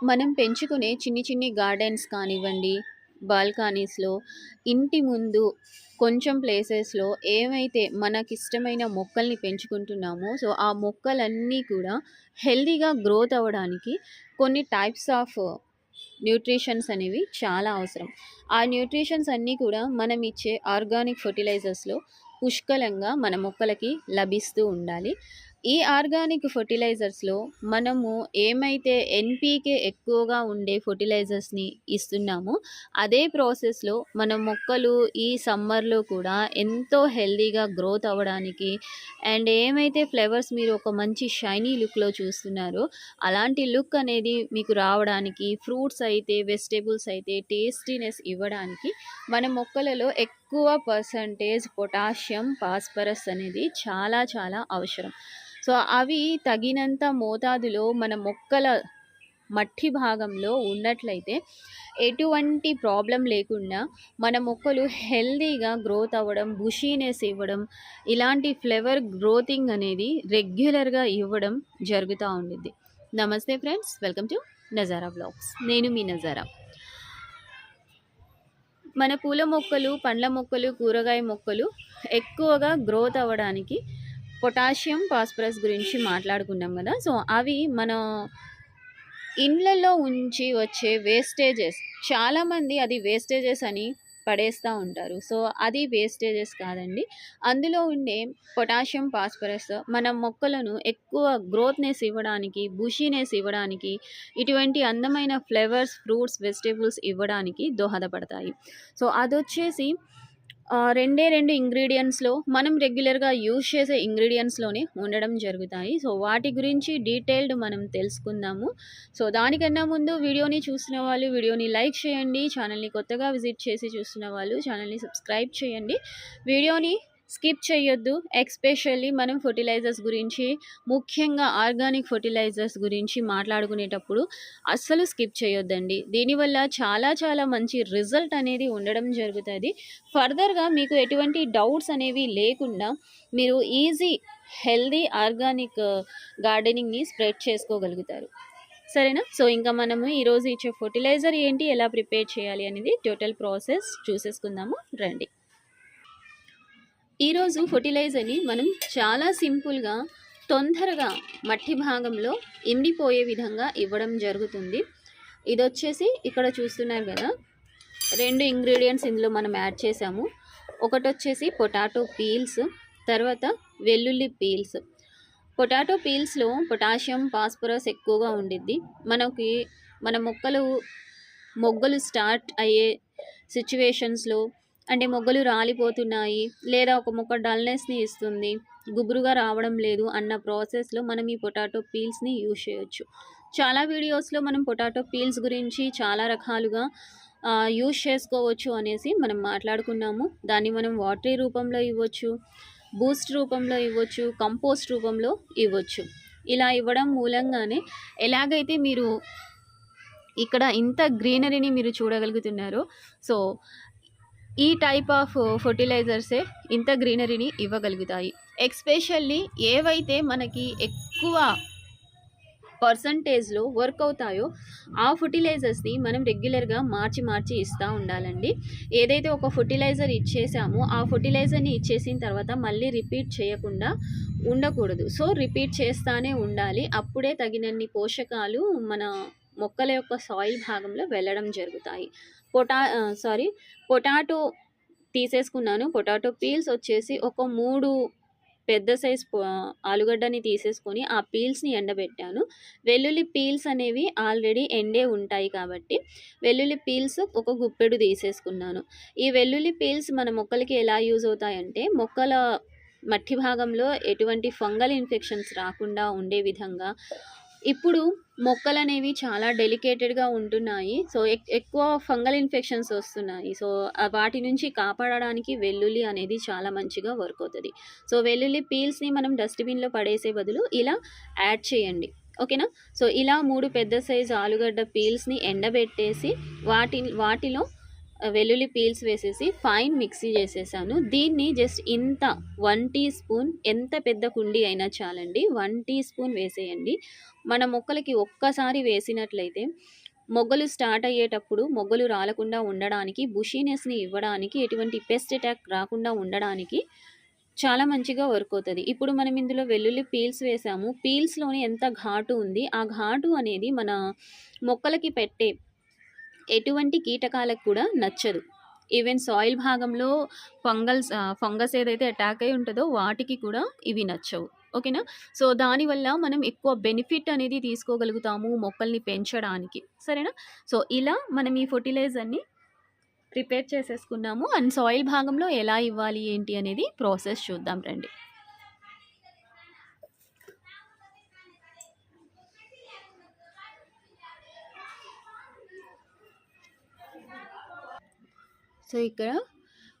మనం పెంచుకునే చిన్ని చిన్ని గార్డెన్స్ కానివ్వండి, బాల్కనీస్‌లో, ఇంటి ముందు కొంచెం ప్లేసెస్‌లో ఏమైతే మనకిష్టమైన మొక్కల్ని పెంచుకుంటున్నామో, సో, ఆ మొక్కలన్నీ కూడా హెల్తీగా గ్రోత్ అవ్వడానికి కొన్ని టైప్స్ ఆఫ్ న్యూట్రిషన్స్ అనేవి చాలా అవసరం. ఆ న్యూట్రిషన్స్ అన్నీ కూడా మనం ఇచ్చే ఆర్గానిక్ ఫెర్టిలైజర్స్‌లో పుష్కలంగా మన మొక్కలకి లభిస్తూ ఉండాలి. ఈ ఆర్గానిక్ ఫెర్టిలైజర్స్‌లో మనము ఏమైతే ఎన్‌పీకే ఎక్కువగా ఉండే ఫెర్టిలైజర్స్‌ని ఇస్తున్నామో, అదే ప్రాసెస్‌లో మన మొక్కలు ఈ సమ్మర్‌లో కూడా ఎంతో హెల్దీగా గ్రోత్ అవ్వడానికి అండ్ ఏమైతే ఫ్లేవర్స్ మీరు ఒక మంచి షైనీ లుక్‌లో చూస్తున్నారో, అలాంటి లుక్ అనేది మీకు రావడానికి ఫ్రూట్స్ అయితే, వెజిటేబుల్స్ అయితే టేస్టీనెస్ ఇవ్వడానికి మన మొక్కలలో ఎక్కువ పర్సంటేజ్ పొటాషియం, ఫాస్ఫరస్ అనేది చాలా చాలా అవసరం. సో, అవి తగినంత మోతాదులో మన మొక్కల మట్టి భాగంలో ఉన్నట్లయితే ఎటువంటి ప్రాబ్లం లేకుండా మన మొక్కలు హెల్తీగా గ్రోత్ అవ్వడం, బుషీనెస్ ఇవ్వడం, ఇలాంటి ఫ్లేవర్ గ్రోతింగ్ అనేది రెగ్యులర్‌గా ఇవ్వడం జరుగుతూ ఉండిద్ది. నమస్తే friends. Welcome to Nazara blogs నేను మీ నజారా. మన పూల మొక్కలు, పండ్ల మొక్కలు, కూరగాయ మొక్కలు ఎక్కువగా గ్రోత్ అవ్వడానికి పొటాషియం, ఫాస్ఫరస్ గురించి మాట్లాడుకున్నాం కదా సో, అవి మన ఇండ్లలో ఉంచి వచ్చే వేస్టేజెస్ చాలామంది అది వేస్టేజెస్ అని పడేస్తూ ఉంటారు. సో, అది వేస్టేజెస్ కాదండి. అందులో ఉండే పొటాషియం, ఫాస్ఫరస్ మన మొక్కలను ఎక్కువ గ్రోత్‌నెస్ ఇవ్వడానికి, బుషీనెస్ ఇవ్వడానికి, ఇటువంటి అందమైన ఫ్లేవర్స్ ఫ్రూట్స్, వెజిటేబుల్స్ ఇవ్వడానికి దోహదపడతాయి. సో, అదొచ్చేసి రెండే రెండు ఇంగ్రీడియంట్స్లో మనం రెగ్యులర్‌గా యూజ్ చేసే ఇంగ్రీడియంట్స్లోనే ఉండడం జరుగుతాయి. సో, వాటి గురించి డీటెయిల్డ్ మనం తెలుసుకుందాము. సో, దానికన్నా ముందు వీడియోని చూసిన వాళ్ళు వీడియోని లైక్ చేయండి. ఛానల్‌ని కొత్తగా విజిట్ చేసి చూస్తున్న వాళ్ళు ఛానల్‌ని సబ్స్క్రైబ్ చేయండి. వీడియోని స్కిప్ చేయొద్దు. ఎక్స్పెషల్లీ మనం ఫర్టిలైజర్స్ గురించి ముఖ్యంగా ఆర్గానిక్ ఫర్టిలైజర్స్ గురించి మాట్లాడుకునేటప్పుడు అస్సలు స్కిప్ చేయొద్దండి. దీనివల్ల చాలా చాలా మంచి రిజల్ట్ అనేది ఉండడం జరుగుతుంది ఫర్దర్‌గా మీకు ఎటువంటి డౌట్స్ అనేవి లేకుండా మీరు ఈజీ హెల్దీ ఆర్గానిక్ గార్డెనింగ్‌ని స్ప్రెడ్ చేసుకోగలుగుతారు. సరేనా? సో, ఇంకా మనము ఈరోజు ఇచ్చే ఫర్టిలైజర్ ఏంటి? ఎలా ప్రిపేర్ చేయాలి? అనేది టోటల్ ప్రాసెస్ చూసేసుకుందాము రండి. ఈరోజు ఫర్టిలైజర్ని మనం చాలా సింపుల్‌గా, తొందరగా మట్టి భాగంలో ఎండిపోయే విధంగా ఇవ్వడం జరుగుతుంది. ఇది వచ్చేసి ఇక్కడ చూస్తున్నారు కదా రెండు ఇంగ్రీడియెంట్స్ ఇందులో మనం యాడ్ చేసాము. ఒకటొచ్చేసి పొటాటో పీల్స్, తర్వాత వెల్లుల్లి పీల్స్. పొటాటో పీల్స్‌లో పొటాషియం, ఫాస్ఫరస్ ఎక్కువగా ఉండిద్ది. మనకి మన మొక్కలు మొగ్గలు స్టార్ట్ అయ్యే సిచ్యువేషన్స్లో అంటే మొగ్గలు రాలిపోతున్నాయి, లేదా ఒక మొక్క డల్‌నెస్‌ని ఇస్తుంది, గుబురుగా రావడం లేదు అన్న ప్రాసెస్‌లో మనం ఈ పొటాటో పీల్స్‌ని యూజ్ చేయొచ్చు. చాలా వీడియోస్‌లో మనం పొటాటో పీల్స్ గురించి చాలా రకాలుగా యూజ్ చేసుకోవచ్చు అనేసి మనం మాట్లాడుకున్నాము. దాన్ని మనం వాటరీ రూపంలో ఇవ్వచ్చు, బూస్ట్ రూపంలో ఇవ్వచ్చు, కంపోస్ట్ రూపంలో ఇవ్వచ్చు. ఇలా ఇవ్వడం మూలంగానే ఎలాగైతే మీరు ఇక్కడ ఇంత గ్రీనరీని మీరు చూడగలుగుతున్నారో, సో, ఈ టైప్ ఆఫ్ ఫర్టిలైజర్సే ఇంత గ్రీనరీని ఇవ్వగలుగుతాయి. ఎక్స్పెషల్లీ ఏవైతే మనకి ఎక్కువ పర్సెంటేజ్‌లో వర్క్ అవుతాయో, ఆ ఫర్టిలైజర్స్ని మనం రెగ్యులర్‌గా మార్చి మార్చి ఇస్తూ ఉండాలండి. ఏదైతే ఒక ఫెర్టిలైజర్ ఇచ్చేసామో, ఆ ఫర్టిలైజర్ని ఇచ్చేసిన తర్వాత మళ్ళీ రిపీట్ చేయకుండా ఉండకూడదు. సో, రిపీట్ చేస్తానే ఉండాలి. అప్పుడే తగినన్ని పోషకాలు మన మొక్కల యొక్క సాయిల్ భాగంలో వెళ్ళడం జరుగుతాయి. పొటా సారీ పొటాటో తీసేసుకున్నాను. పొటాటో పీల్స్ వచ్చేసి ఒక మూడు పెద్ద సైజ్ ఆలుగడ్డని తీసేసుకొని ఆ పీల్స్‌ని ఎండబెట్టాను. వెల్లుల్లి పీల్స్ అనేవి ఆల్రెడీ ఎండే ఉంటాయి కాబట్టి, వెల్లుల్లి పీల్స్ ఒక గుప్పెడు తీసేసుకున్నాను. ఈ వెల్లుల్లి పీల్స్ మన మొక్కలకి ఎలా యూజ్ అవుతాయంటే, మొక్కల మట్టి భాగంలో ఎటువంటి ఫంగల్ ఇన్ఫెక్షన్స్ రాకుండా ఉండే విధంగా ఇప్పుడు మొక్కలనేవి చాలా డెలికేటెడ్‌గా ఉంటున్నాయి. సో, ఎక్ ఎక్కువ ఫంగల్ ఇన్ఫెక్షన్స్ వస్తున్నాయి. సో, వాటి నుంచి కాపాడడానికి వెల్లుల్లి అనేది చాలా మంచిగా వర్క్ అవుతుంది సో, వెల్లుల్లి పీల్స్‌ని మనం డస్ట్‌బిన్‌లో పడేసే బదులు ఇలా యాడ్ చేయండి. ఓకేనా? సో, ఇలా మూడు పెద్ద సైజ్ ఆలుగడ్డ పీల్స్‌ని ఎండబెట్టేసి వాటి వాటిలో వెల్లుల్లి పీల్స్ వేసేసి ఫైన్ మిక్సీ చేసేసాను. దీన్ని జస్ట్ ఇంత వన్ టీ స్పూన్ ఎంత పెద్ద కుండీ అయినా చాలండి వన్ టీ స్పూన్ వేసేయండి. మన మొక్కలకి ఒక్కసారి వేసినట్లయితే మొగ్గలు స్టార్ట్ అయ్యేటప్పుడు మొగ్గలు రాలకుండా ఉండడానికి బుషీనెస్ని ఇవ్వడానికి ఎటువంటి పెస్ట్ అటాక్ రాకుండా ఉండడానికి చాలా మంచిగా వర్క్ అవుతుంది. ఇప్పుడు మనం ఇందులో వెల్లుల్లి పీల్స్ వేసాము. పీల్స్లోనే ఎంత ఘాటు ఉంది? ఆ ఘాటు అనేది మన మొక్కలకి పెట్టే ఎటువంటి కీటకాలకు కూడా నచ్చదు. ఈవెన్ సాయిల్ భాగంలో ఫంగల్స్ ఫంగస్ ఏదైతే అటాక్ అయి ఉంటుందో వాటికి కూడా ఇవి నచ్చవు. ఓకేనా సో దానివల్ల మనం ఎక్కువ బెనిఫిట్ అనేది తీసుకోగలుగుతాము మొక్కల్ని పెంచడానికి. సరేనా సో ఇలా మనం ఈ ఫర్టిలైజర్ని ప్రిపేర్ చేసేసుకున్నాము. అండ్ సాయిల్ భాగంలో ఎలా ఇవ్వాలి ఏంటి అనేది ప్రాసెస్ చూద్దాం రండి. సో ఇక్కడ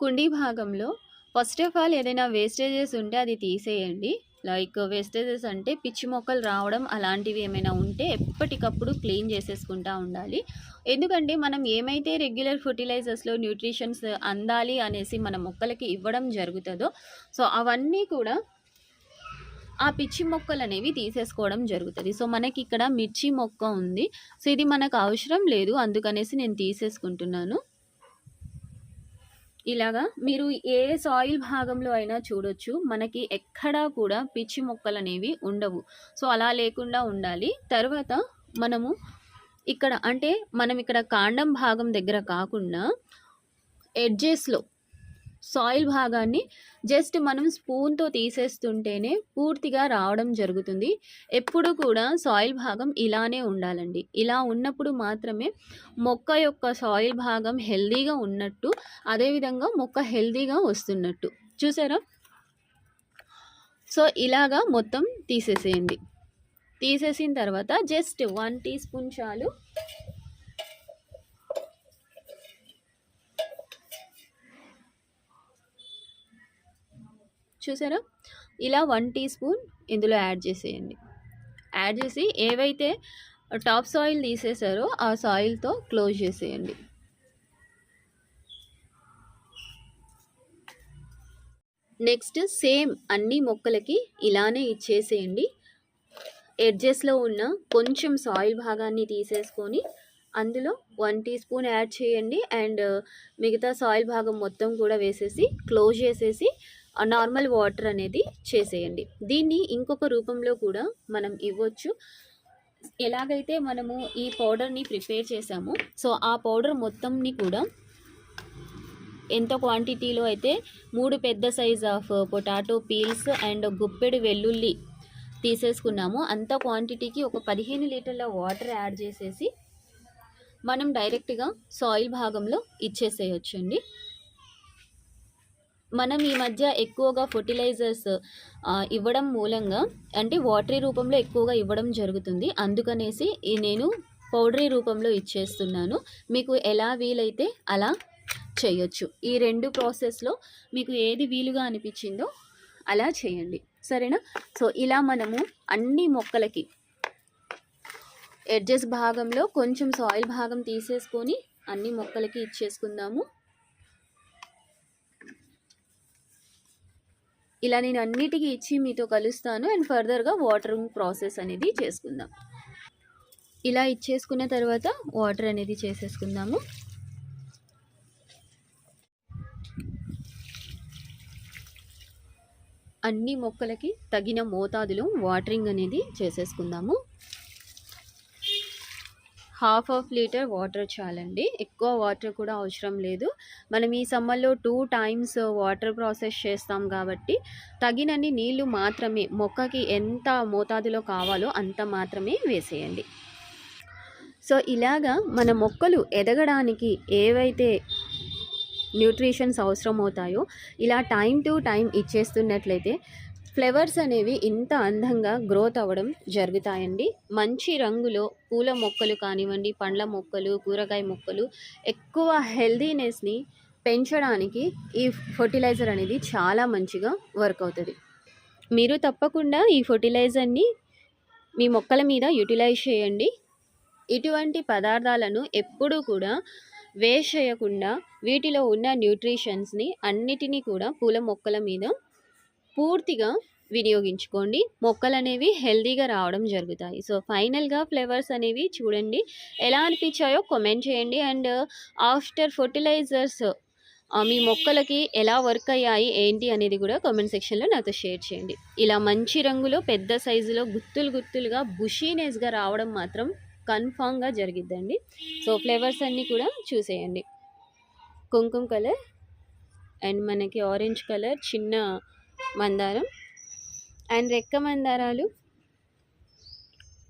కుండీ భాగంలో ఫస్ట్ ఆఫ్ ఆల్ ఏదైనా వేస్టేజెస్ ఉంటే అది తీసేయండి. లైక్ వేస్టేజెస్ అంటే పిచ్చి మొక్కలు రావడం అలాంటివి ఏమైనా ఉంటే ఎప్పటికప్పుడు క్లీన్ చేసేసుకుంటూ ఉండాలి. ఎందుకంటే మనం ఏమైతే రెగ్యులర్ ఫర్టిలైజర్స్లో న్యూట్రిషన్స్ అందాలి అనేసి మన మొక్కలకి ఇవ్వడం జరుగుతుందో సో అవన్నీ కూడా ఆ పిచ్చి మొక్కలు అనేవి తీసేసుకోవడం జరుగుతుంది. సో మనకి ఇక్కడ మిర్చి మొక్క ఉంది. సో ఇది మనకు అవసరం లేదు అందుకనేసి నేను తీసేసుకుంటున్నాను. ఇలాగా మీరు ఏ సాయిల్ భాగంలో అయినా చూడొచ్చు. మనకి ఎక్కడా కూడా పిచ్చి మొక్కలు అనేవి ఉండవు. సో అలా లేకుండా ఉండాలి. తర్వాత మనము ఇక్కడ అంటే మనం ఇక్కడ కాండం భాగం దగ్గర కాకుండా ఎడ్జెస్లో సాయిల్ భాగాన్ని జస్ట్ మనం స్పూన్తో తీసేస్తుంటేనే పూర్తిగా రావడం జరుగుతుంది. ఎప్పుడు కూడా సాయిల్ భాగం ఇలానే ఉండాలండి. ఇలా ఉన్నప్పుడు మాత్రమే మొక్క యొక్క సాయిల్ భాగం హెల్దీగా ఉన్నట్టు అదేవిధంగా మొక్క హెల్దీగా వస్తున్నట్టు. చూసారా? సో ఇలాగా మొత్తం తీసేసేయండి. తీసేసిన తర్వాత జస్ట్ వన్ టీ స్పూన్ చాలు చూసారా? ఇలా వన్ టీ స్పూన్ ఇందులో యాడ్ చేసేయండి. యాడ్ చేసి ఏవైతే టాప్ సాయిల్ తీసేసారో ఆ సాయిల్తో క్లోజ్ చేసేయండి. నెక్స్ట్ సేమ్ అన్ని మొక్కలకి ఇలానే ఇచ్చేసేయండి. ఎడ్జెస్లో ఉన్న కొంచెం సాయిల్ భాగాన్ని తీసేసుకొని అందులో వన్ టీ స్పూన్ యాడ్ చేయండి. అండ్ మిగతా సాయిల్ భాగం మొత్తం కూడా వేసేసి క్లోజ్ చేసేసి నార్మల్ వాటర్ అనేది చేసేయండి. దీన్ని ఇంకొక రూపంలో కూడా మనం ఇవ్వచ్చు. ఎలాగైతే మనము ఈ పౌడర్ని ప్రిపేర్ చేసామో సో ఆ పౌడర్ మొత్తంని కూడా ఎంత క్వాంటిటీలో అయితే మూడు పెద్ద size of potato peels and గుప్పెడు వెల్లుల్లి తీసేసుకున్నామో అంత క్వాంటిటీకి ఒక పదిహేను లీటర్ల వాటర్ యాడ్ చేసేసి మనం డైరెక్ట్గా సాయిల్ భాగంలో ఇచ్చేసేయచ్చండి. మనం ఈ మధ్య ఎక్కువగా ఫర్టిలైజర్స్ ఇవ్వడం మూలంగా అంటే వాటరీ రూపంలో ఎక్కువగా ఇవ్వడం జరుగుతుంది. అందుకనేసి నేను పౌడరీ రూపంలో ఇచ్చేస్తున్నాను. మీకు ఎలా వీలైతే అలా చేయొచ్చు. ఈ రెండు ప్రాసెస్లో మీకు ఏది వీలుగా అనిపించిందో అలా చేయండి. సరేనా? సో ఇలా మనము అన్ని మొక్కలకి ఎడ్జెస్ భాగంలో కొంచెం సాయిల్ భాగం తీసేసుకొని అన్ని మొక్కలకి ఇచ్చేసుకుందాము. ఇలా నేను అన్నిటికీ ఇచ్చి మీతో కలుస్తాను అండ్ ఫర్దర్గా వాటరింగ్ ప్రాసెస్ అనేది చేసుకుందాం. ఇలా ఇచ్చేసుకున్న తర్వాత వాటర్ అనేది చేసేసుకుందాము. అన్ని మొక్కలకి తగిన మోతాదులో వాటరింగ్ అనేది చేసేసుకుందాము. హాఫ్ ఆఫ్ లీటర్ వాటర్ చాలండి. ఎక్కువ వాటర్ కూడా అవసరం లేదు. మనం ఈ సమ్మర్లో టూ టైమ్స్ వాటర్ ప్రాసెస్ చేస్తాం కాబట్టి తగినన్ని నీళ్ళు మాత్రమే మొక్కకి ఎంత మోతాదులో కావాలో అంత మాత్రమే వేసేయండి. సో ఇలాగా మన మొక్కలు ఎదగడానికి ఏవైతే న్యూట్రిషన్స్ అవసరం అవుతాయో ఇలా టైం టు టైం ఇచ్చేస్తున్నట్లయితే ఫ్లవర్స్ అనేవి ఇంత అందంగా గ్రోత్ అవ్వడం జరుగుతాయండి. మంచి రంగులో పూల మొక్కలు కానివ్వండి పండ్ల మొక్కలు కూరగాయ మొక్కలు ఎక్కువ హెల్దీనెస్ని పెంచడానికి ఈ ఫర్టిలైజర్ అనేది చాలా మంచిగా వర్క్ అవుతుంది. మీరు తప్పకుండా ఈ ఫర్టిలైజర్ని మీ మొక్కల మీద యూటిలైజ్ చేయండి. ఇటువంటి పదార్థాలను ఎప్పుడూ కూడా వేస్ట్ చేయకుండా వీటిలో ఉన్న న్యూట్రిషన్స్ని అన్నిటినీ కూడా పూల మొక్కల మీద పూర్తిగా వినియోగించుకోండి. మొక్కలు అనేవి హెల్దీగా రావడం జరుగుతాయి. సో ఫైనల్గా ఫ్లేవర్స్ అనేవి చూడండి. ఎలా అనిపించాయో కామెంట్ చేయండి. అండ్ ఆఫ్టర్ ఫర్టిలైజర్స్ మీ మొక్కలకి ఎలా వర్క్ అయ్యాయి ఏంటి అనేది కూడా కామెంట్ సెక్షన్లో నాతో షేర్ చేయండి. ఇలా మంచి రంగులో పెద్ద సైజులో గుత్తులు గుత్తులుగా బుషీనెస్గా రావడం మాత్రం కన్ఫామ్గా జరిగిద్దండి. సో ఫ్లేవర్స్ అన్నీ కూడా చూసేయండి. కుంకుమ కలర్ అండ్ మనకి ఆరెంజ్ కలర్ చిన్న మందారం. అండ్ రెక్క మందారాలు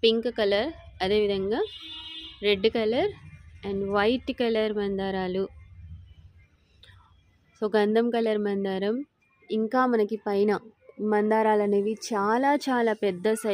పింక్ కలర్ అదేవిధంగా red colour and white colour మందారాలు. సో గంధం కలర్ మందారం. ఇంకా మనకి పైన మందారాలు అనేవి చాలా చాలా పెద్ద సైజ్